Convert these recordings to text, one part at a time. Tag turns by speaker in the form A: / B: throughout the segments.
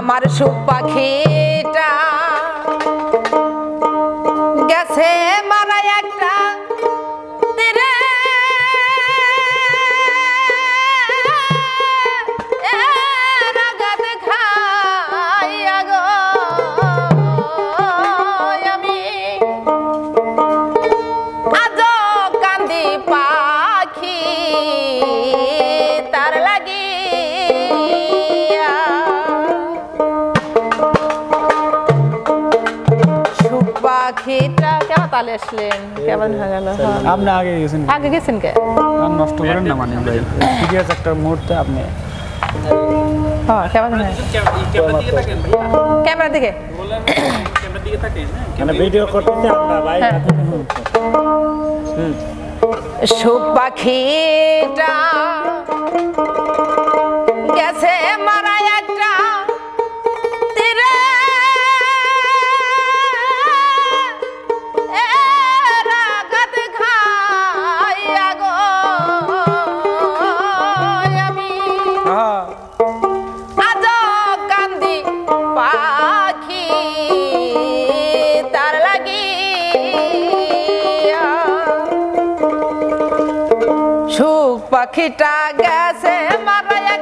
A: আমার সুখ পাখিটা পাখিটা কেমন তালে আসলেন? কেমন হয়ে গেল? হ্যাঁ।
B: আপনি আগে গেছেন
A: আগে গেছেন কে?
B: নষ্ট করেন না মানে ভাই। একটা মুহূর্তে আপনি
A: হ্যাঁ কেমন হয় ক্যামেরা দিকে
B: মানে ভিডিও করতেছে আমরা ভাই
A: হ্যাঁ। পাখিটা গেছে মারায়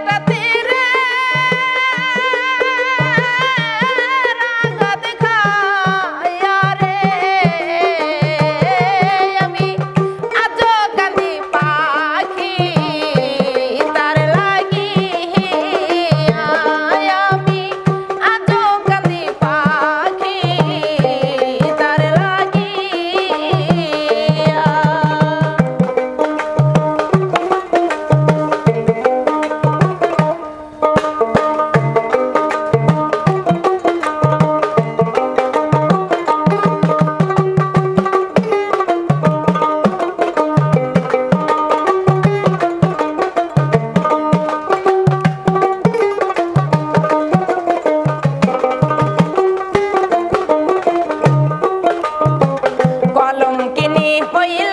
A: Oh.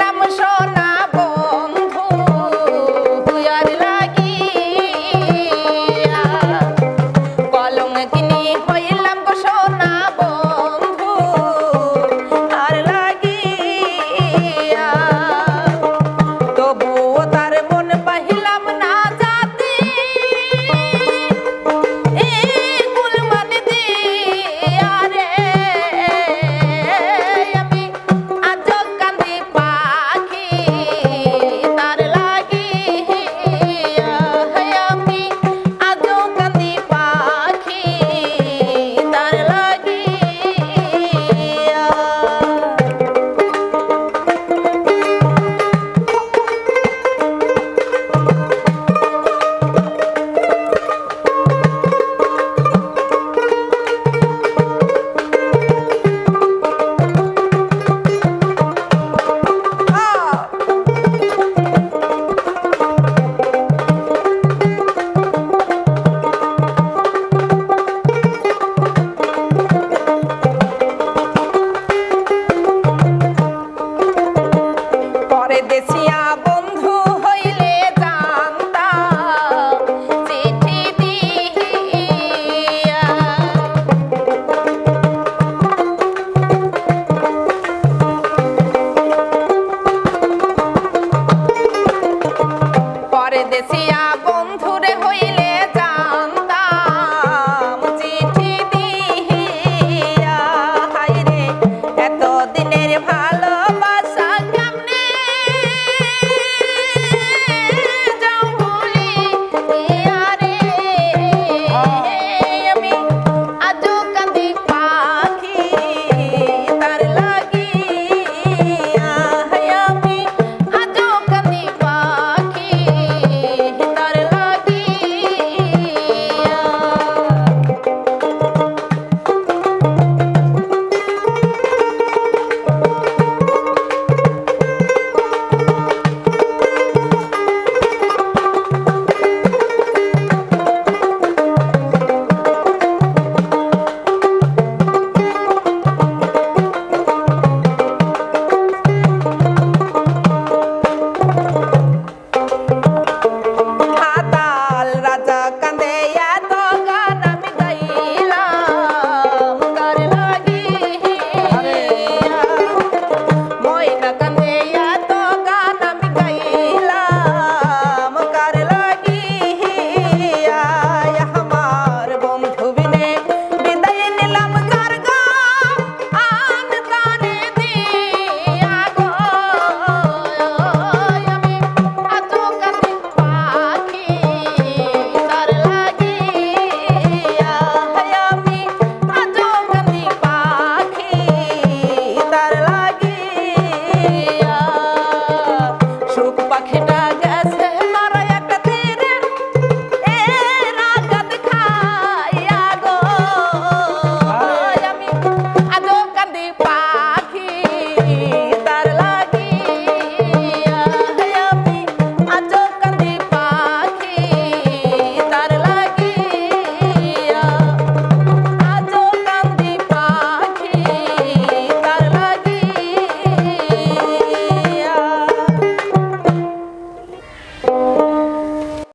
A: 吧。